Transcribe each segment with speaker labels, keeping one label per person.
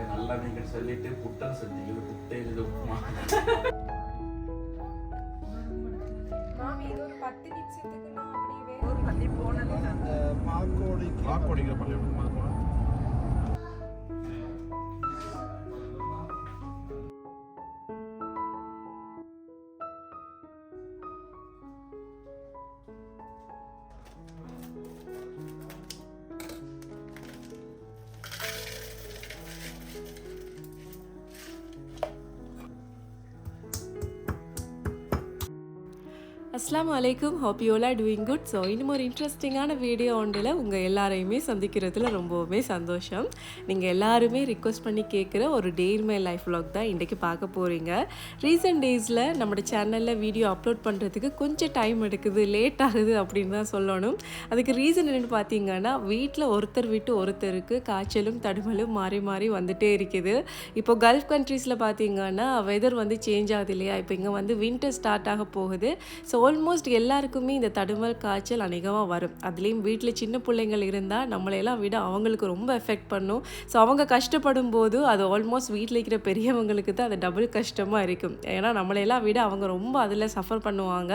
Speaker 1: நீங்க நல்லா நீங்க சொல்லிட்டு புட்டம் செஞ்சீங்க. புட்டை இது உப்புமா.
Speaker 2: மாமி இது ஒரு பத்து நிமிஷத்துக்கு நான் அப்படியே
Speaker 3: ஒரு பள்ளி போனது
Speaker 4: அந்த மாக்கோடிக்கு
Speaker 1: வாக்கோடிக்கிற பள்ளியோட
Speaker 5: அஸ்லாம் அலைக்கும். Hope you all doing good so இன்னும் ஒரு இன்ட்ரெஸ்டிங்கான வீடியோ ஒன்றில் உங்கள் எல்லாரையுமே சந்திக்கிறதுல ரொம்பவுமே சந்தோஷம். நீங்கள் எல்லாருமே ரிக்வஸ்ட் பண்ணி கேட்குற ஒரு day in my life vlog தான் இன்றைக்கி பார்க்க போகிறீங்க ரீசெண்ட் டேஸில் நம்மளோட சேனலில் வீடியோ அப்லோட் பண்ணுறதுக்கு கொஞ்சம் டைம் எடுக்குது லேட் ஆகுது அப்படின்னு தான் சொல்லணும். அதுக்கு ரீசன் என்னென்னு பார்த்தீங்கன்னா வீட்டில் ஒருத்தர் விட்டு ஒருத்தருக்கு காய்ச்சலும் தடுமலும் மாறி மாறி வந்துட்டே இருக்குது. இப்போ கல்ஃப் கண்ட்ரீஸில் பார்த்தீங்கன்னா வெதர் வந்து சேஞ்ச் ஆகுது இல்லையா? இப்போ இங்கே வந்து வின்டர் ஸ்டார்ட் ஆக போகுது. ஸோ ஆல்மோஸ்ட் எல்லாருக்குமே இந்த தடுமல் காய்ச்சல் அநேகமாக வரும். அதுலேயும் வீட்டில் சின்ன பிள்ளைங்கள் இருந்தால் நம்மளையெல்லாம் விட அவங்களுக்கு ரொம்ப எஃபெக்ட் பண்ணும். ஸோ அவங்க கஷ்டப்படும் போது அது ஆல்மோஸ்ட் வீட்டில் இருக்கிற பெரியவங்களுக்கு தான் அது டபுள் கஷ்டமாக இருக்கும். ஏன்னா நம்மளையெல்லாம் விட அவங்க ரொம்ப அதில் சஃபர் பண்ணுவாங்க.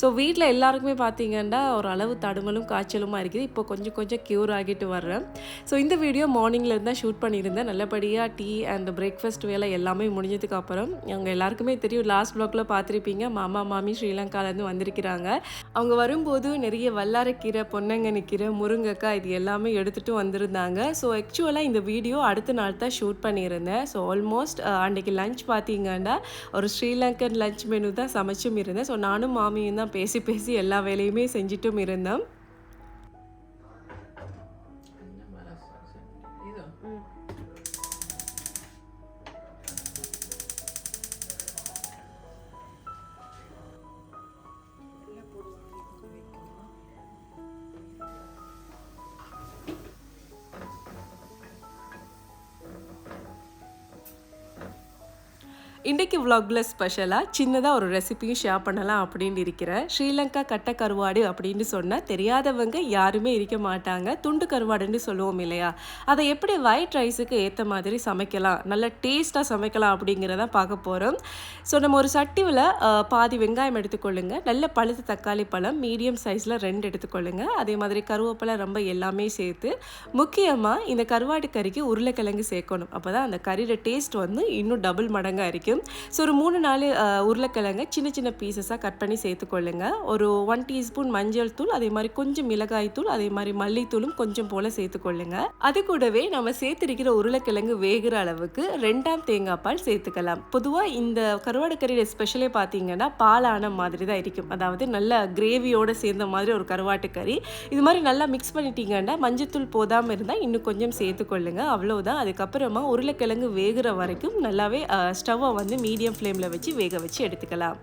Speaker 5: ஸோ வீட்டில் எல்லாருக்குமே பார்த்தீங்கன்னா ஒரு அளவு தடுமலும் காய்ச்சலுமா இருக்குது. இப்போ கொஞ்சம் கொஞ்சம் க்யூர் ஆகிட்டு வர்றேன். ஸோ இந்த வீடியோ மார்னிங்கில் இருந்தால் ஷூட் பண்ணியிருந்தேன். நல்லபடியாக டீ அண்ட் பிரேக்ஃபாஸ்ட் வேலை எல்லாமே முடிஞ்சதுக்கு அப்புறம் அவங்க எல்லாருக்குமே தெரியும் லாஸ்ட் ப்ளாக்ல பார்த்துருப்பீங்க மாமா மாமி ஸ்ரீலங்காலேருந்து வந்திருக்கிறாங்க. அவங்க வரும்போது நிறைய வல்லாரக்கீரை பொன்னங்கனி கீரை முருங்கைக்காய் இது எல்லாமே எடுத்துகிட்டு வந்திருந்தாங்க. ஸோ ஆக்சுவலாக இந்த வீடியோ அடுத்த நாள் தான் ஷூட் பண்ணியிருந்தேன். ஸோ ஆல்மோஸ்ட் அன்றைக்கி லஞ்ச் பார்த்தீங்கன்னா ஒரு ஸ்ரீலங்கன் லஞ்ச் மெனு தான் சமைச்சும் இருந்தேன். ஸோ நானும் மாமியும் தான் பேசி பேசி எல்லா வேலையுமே செஞ்சிட்டும் இருந்தேன் இன்றைக்கு விலாகில் ஸ்பெஷலாக சின்னதாக ஒரு ரெசிபியும் ஷேர் பண்ணலாம் அப்படின்னு இருக்கிறேன் ஸ்ரீலங்கா கட்ட கருவாடு அப்படின்னு சொன்னால் தெரியாதவங்க யாருமே இருக்க மாட்டாங்க. துண்டு கருவாடுன்னு சொல்லுவோம் இல்லையா? அதை எப்படி ஒயிட் ரைஸுக்கு ஏற்ற மாதிரி சமைக்கலாம்? நல்ல டேஸ்ட்டாக சமைக்கலாம் அப்படிங்கிறத பார்க்க போகிறோம் ஸோ நம்ம ஒரு சட்டியில் பாதி வெங்காயம் எடுத்துக்கொள்ளுங்க. நல்ல பழுத்த தக்காளி பழம் மீடியம் சைஸில் ரெண்டு எடுத்துக்கொள்ளுங்க. அதே மாதிரி கருவேப்பிலை ரொம்ப எல்லாமே சேர்த்து முக்கியமாக இந்த கருவாடு கறிக்கு உருளைக்கிழங்கு சேர்க்கணும். அப்போ தான் அந்த கறியோட டேஸ்ட் வந்து இன்னும் டபுள் மடங்காக இருக்கும் ஸோ ஒரு மூணு நாலு அஹ், சின்ன சின்ன பீசஸாக கட் பண்ணி சேர்த்துக்கொள்ளுங்க. ஒரு ஒன் டீஸ்பூன் மஞ்சள் தூள் அதே மாதிரி கொஞ்சம் மிளகாய் தூள் அதே மாதிரி மல்லித்தூளும் கொஞ்சம் போல் சேர்த்துக்கொள்ளுங்க. அது கூடவே நம்ம சேர்த்திருக்கிற உருளைக்கிழங்கு வேகிற அளவுக்கு ரெண்டாம் தேங்காய் பால் சேர்த்துக்கலாம். பொதுவாக இந்த கருவாடு கறியோட ஸ்பெஷலே பார்த்தீங்கன்னா பாலான மாதிரி தான் இருக்கும். அதாவது நல்ல கிரேவியோடு சேர்ந்த மாதிரி ஒரு கருவாட்டு கறி. இது மாதிரி நல்லா மிக்ஸ் பண்ணிட்டீங்கன்னா மஞ்சத்தூள் போதாமல் இருந்தால் இன்னும் கொஞ்சம் சேர்த்துக்கொள்ளுங்க. அவ்வளோதான் அதுக்கப்புறமா உருளைக்கிழங்கு வேகிற வரைக்கும் நல்லாவே ஸ்டவ்வை வந்து மீடியம் ஃப்ளேமில் வச்சு வேக வச்சு எடுத்துக்கலாம்.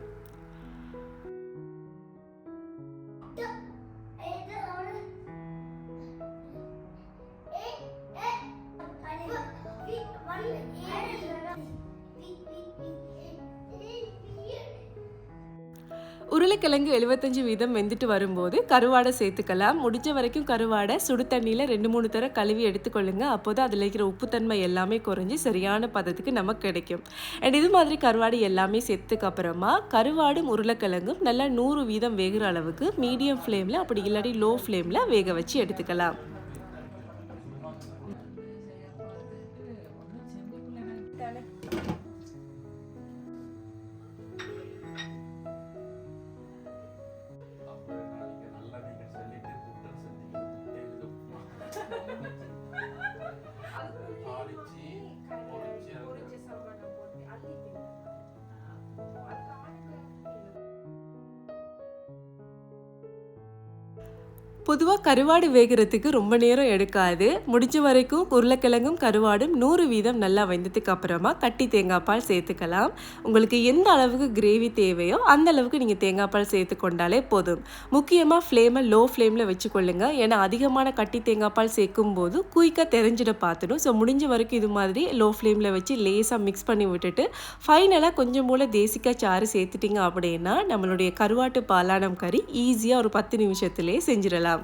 Speaker 5: உருளைக்கிழங்கு எழுபத்தஞ்சு வீதம் வெந்துட்டு வரும்போது கருவாடை சேர்த்துக்கலாம். முடிஞ்ச வரைக்கும் கருவாடை சுடு தண்ணியில் ரெண்டு மூணு தர கழுவி எடுத்துக்கொள்ளுங்க. அப்போது அதில் இருக்கிற உப்புத்தன்மை எல்லாமே குறைஞ்சி சரியான பதத்துக்கு நமக்கு கிடைக்கும். அண்ட் இது மாதிரி கருவாடு எல்லாமே சேர்த்துக்கு அப்புறமா கருவாடும் உருளைக்கிழங்கும் நல்லா நூறு வீதம் வேகிற அளவுக்கு மீடியம் ஃப்ளேமில் அப்படி இல்லாட்டி லோ ஃப்ளேமில் வேக வச்சு எடுத்துக்கலாம். பொதுவாக கருவாடு வேகிறதுக்கு ரொம்ப நேரம் எடுக்காது. முடிஞ்ச வரைக்கும் உருளைக்கிழங்கும் கருவாடும் நூறு வீதம் நல்லா வெந்ததுக்கு அப்புறமா கட்டி தேங்காய் பால் சேர்த்துக்கலாம். உங்களுக்கு எந்த அளவுக்கு கிரேவி தேவையோ அந்த அளவுக்கு நீங்கள் தேங்காய் பால் சேர்த்து கொண்டாலே போதும். முக்கியமாக ஃப்ளேமை லோ ஃப்ளேமில் வச்சுக்கொள்ளுங்க. ஏன்னா அதிகமான கட்டி தேங்காய் பால் சேர்க்கும் போது குயிக்காக தெரிஞ்சிட பார்த்துடும் ஸோ முடிஞ்ச வரைக்கும் இது மாதிரி லோ ஃப்ளேமில் வச்சு லேசாக மிக்ஸ் பண்ணி விட்டுட்டு ஃபைனலாக கொஞ்சம் போல் தேசிக்காய் சாறு சேர்த்துட்டிங்க அப்படின்னா நம்மளுடைய கருவாட்டு பாலானம் கறி ஈஸியாக ஒரு பத்து நிமிஷத்துலேயே செஞ்சிடலாம்.
Speaker 3: для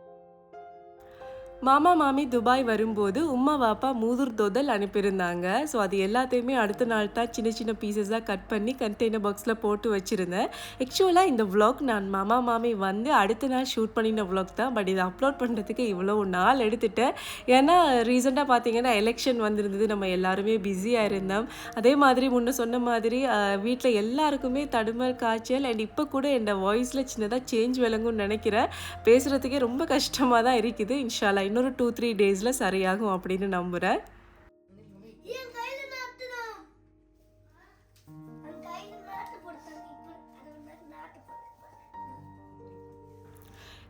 Speaker 5: மாமா மாமி துபாய் வரும்போது உம்மா வாப்பா மூதுர் தோதல் அனுப்பியிருந்தாங்க. ஸோ அது எல்லாத்தையுமே அடுத்த நாள் தான் சின்ன சின்ன பீசஸாக கட் பண்ணி கண்டெய்னர் பாக்ஸில் போட்டு வச்சுருந்தேன். ஆக்சுவலாக இந்த vlog நான் மாமா மாமி வந்து அடுத்த நாள் ஷூட் பண்ணின vlog தான். பட் இதை அப்லோட் பண்ணுறதுக்கு இவ்வளோ நாள் எடுத்துட்டேன். ஏன்னா ரீசெண்டாக பார்த்தீங்கன்னா எலெக்ஷன் வந்திருந்தது. நம்ம எல்லாருமே பிஸியாக இருந்தோம். அதே மாதிரி முன்ன சொன்ன மாதிரி வீட்டில் எல்லாருக்குமே தடுமல் காய்ச்சல். அண்ட் இப்போ கூட என் வாய்ஸில் சின்னதாக சேஞ்ச் விளங்கும்னு நினைக்கிறேன். பேசுகிறதுக்கே ரொம்ப கஷ்டமாக தான் இருக்குது. இன்ஷாலா இன்னொரு டூ த்ரீ டேஸில் சரியாகும் அப்படின்னு நம்புகிறேன்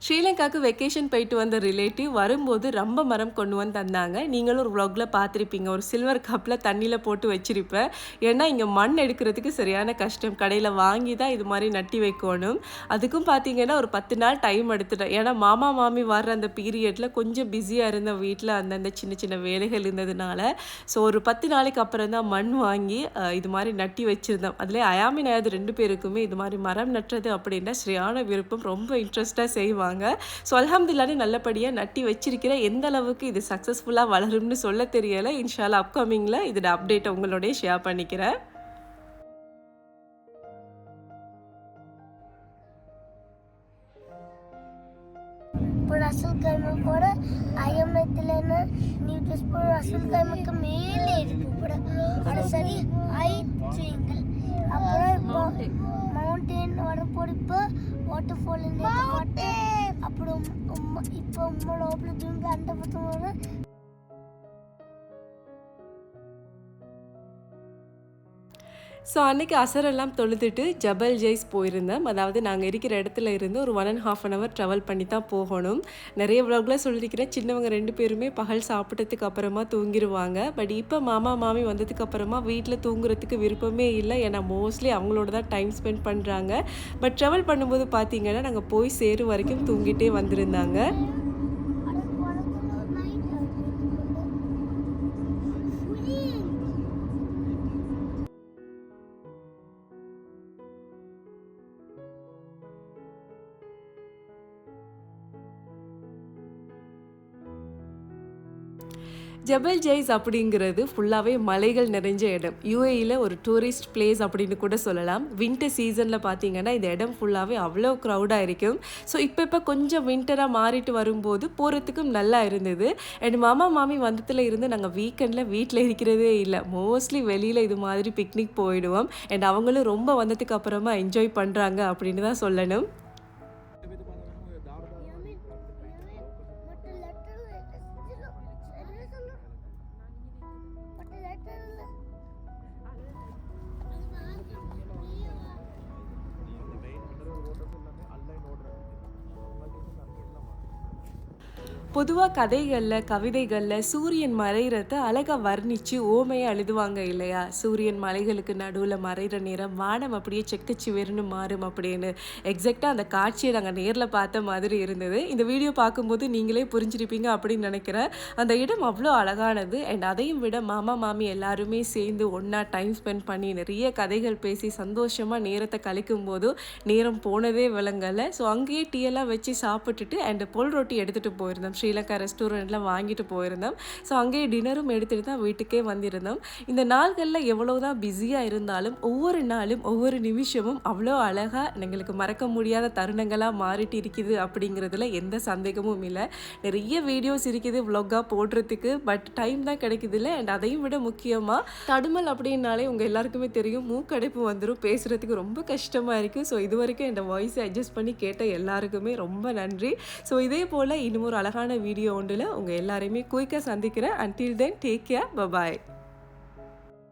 Speaker 5: ஸ்ரீலங்காவுக்கு வெக்கேஷன் போயிட்டு வந்த ரிலேட்டிவ் வரும்போது ரொம்ப மரம் கொண்டு வந்து தந்தாங்க. நீங்களும் ஒரு வ்ளாகில் பார்த்துருப்பீங்க. ஒரு சில்வர் கப்பில் தண்ணியில் போட்டு வச்சிருப்பேன் ஏன்னா இங்கே மண் எடுக்கிறதுக்கு சரியான கஷ்டம். கடையில் வாங்கி தான் இது மாதிரி நட்டி வைக்கணும். அதுக்கும் பார்த்தீங்கன்னா ஒரு பத்து நாள் டைம் எடுத்துட்டேன். ஏன்னா மாமா மாமி வர்ற அந்த பீரியடில் கொஞ்சம் பிஸியாக இருந்த வீட்டில் அந்தந்த சின்ன சின்ன வேலைகள் இருந்ததுனால ஸோ ஒரு பத்து நாளைக்கு அப்புறம் தான் மண் வாங்கி இது மாதிரி நட்டி வச்சுருந்தோம். அதில் அயாமி நயாது ரெண்டு பேருக்குமே இது மாதிரி மரம் நட்டுறது அப்படின்னா சரியான விருப்பம். ரொம்ப இன்ட்ரெஸ்ட்டாக செய்வாங்க. சொல்லியிருக்காங்க. ஸோ அலமதுல்லானே நல்லபடியாக நட்டி வச்சிருக்கிறேன் எந்த அளவுக்கு இது சக்ஸஸ்ஃபுல்லாக வளரும்னு சொல்ல தெரியலை. இன்ஷால்லா அப்கமிங்கில் இதோட அப்டேட்டை உங்களோடய ஷேர் பண்ணிக்கிறேன்.
Speaker 6: ఇప్పుడు అసలు కర్మం కూడా అయ్యమ్మెత్తులైనా నీ డ్రెస్ ఇప్పుడు అసలు కర్మకి మేలేదు ఇప్పుడు అసలు ఐదు చేయగల అప్పుడు మౌంటైన్ వడపొడిపు వాటర్ ఫాల్ అప్పుడు ఇప్పుడు లోపల అంత పోతున్నారు
Speaker 5: ஸோ அன்றைக்கி அசரெல்லாம் தொழுதுட்டு ஜபல் ஜெய்ஸ் போயிருந்தேன் அதாவது நாங்கள் இருக்கிற இடத்துல இருந்து ஒரு one and half an hour travel பண்ணி தான் போகணும். நிறைய vlogல சொல்லியிருக்கிறேன். சின்னவங்க ரெண்டு பேருமே பகல் சாப்பிட்டதுக்கு அப்புறமா தூங்கிடுவாங்க பட் இப்போ மாமா மாமி வந்ததுக்கு அப்புறமா வீட்டில் தூங்குறதுக்கு விருப்பமே இல்லை. ஏன்னா மோஸ்ட்லி அவங்களோட தான் டைம் ஸ்பெண்ட் பண்ணுறாங்க பட் ட்ராவல் பண்ணும்போது பார்த்தீங்கன்னா நாங்கள் போய் சேரும் வரைக்கும் தூங்கிட்டே வந்திருந்தாங்க. ஜபல் ஜெய்ஸ் அப்படிங்கிறது ஃபுல்லாகவே மலைகள் நிறைஞ்ச இடம். யூஏயில் ஒரு டூரிஸ்ட் பிளேஸ் அப்படின்னு கூட சொல்லலாம். வின்டர் சீசனில் பார்த்தீங்கன்னா இந்த இடம் ஃபுல்லாகவே அவ்வளோ க்ரௌடாக இருக்கும். ஸோ இப்போ இப்போ கொஞ்சம் வின்டராக மாறிட்டு வரும்போது போகிறதுக்கும் நல்லா இருந்தது. அண்ட் மாமா மாமி வந்தத்தில் இருந்து நாங்கள் வீக்கெண்டில் வீட்டில் இருக்கிறதே இல்லை. மோஸ்ட்லி வெளியில் இது மாதிரி பிக்னிக் போயிடுவோம். அண்ட் அவங்களும் ரொம்ப வந்ததுக்கு அப்புறமா என்ஜாய் பண்ணுறாங்க அப்படின்னு தான் சொல்லணும். பொதுவாக கதைகளில் கவிதைகளில் சூரியன் மறைகிறத அழகாக வர்ணித்து ஓமையை எழுதுவாங்க இல்லையா? சூரியன் மலைகளுக்கு நடுவில் மறைகிற நேரம் வானம் அப்படியே செக்கச்சிவேர்னு மாறும் அப்படின்னு. எக்ஸாக்டாக அந்த காட்சியை நாங்கள் நேரில் பார்த்த மாதிரி இருந்தது. இந்த வீடியோ பார்க்கும்போது நீங்களே புரிஞ்சிருப்பீங்க அப்படின்னு நினைக்கிறேன். அந்த இடம் அவ்வளோ அழகானது. அண்ட் அதையும் விட மாமா மாமி எல்லாருமே சேர்ந்து ஒன்றா டைம் ஸ்பெண்ட் பண்ணி நிறைய கதைகள் பேசி சந்தோஷமாக நேரத்தை கழிக்கும் போது நேரம் போனதே விளங்கலை. ஸோ அங்கேயே டீ எல்லாம் வச்சு சாப்பிட்டுட்டு அண்ட் பொல் ரொட்டி எடுத்துகிட்டு போயிருந்தோம். ஸ்ரீலங்கா ரெஸ்டாரண்ட்டில் வாங்கிட்டு போயிருந்தோம். ஸோ அங்கேயே டின்னரும் எடுத்துகிட்டு தான் வீட்டுக்கே வந்திருந்தோம். இந்த நாள்களில் எவ்வளோ தான் பிஸியாக இருந்தாலும் ஒவ்வொரு நாளும் ஒவ்வொரு நிமிஷமும் அவ்வளோ அழகாக எங்களுக்கு மறக்க முடியாத தருணங்களாக மாறிட்டு இருக்குது அப்படிங்கிறதுல எந்த சந்தேகமும் இல்லை. நிறைய வீடியோஸ் இருக்குது விலாகாக போடுறதுக்கு பட் டைம் தான் கிடைக்குது இல்லை. அண்ட் அதையும் விட முக்கியமாக தடுமல் அப்படின்னாலே உங்கள் எல்லாருக்குமே தெரியும். மூக்கடைப்பு வந்துடும் பேசுகிறதுக்கு ரொம்ப கஷ்டமாக இருக்குது ஸோ இது வரைக்கும் இந்த வாய்ஸை அட்ஜஸ்ட் பண்ணி கேட்ட எல்லாருக்குமே ரொம்ப நன்றி. ஸோ இதே போல் இன்னும் ஒரு அழகான வீடியோ ஒன்றில் உங்கள் எல்லாரையுமே குயிக்காக சந்திக்கிறேன். Until then take care bye bye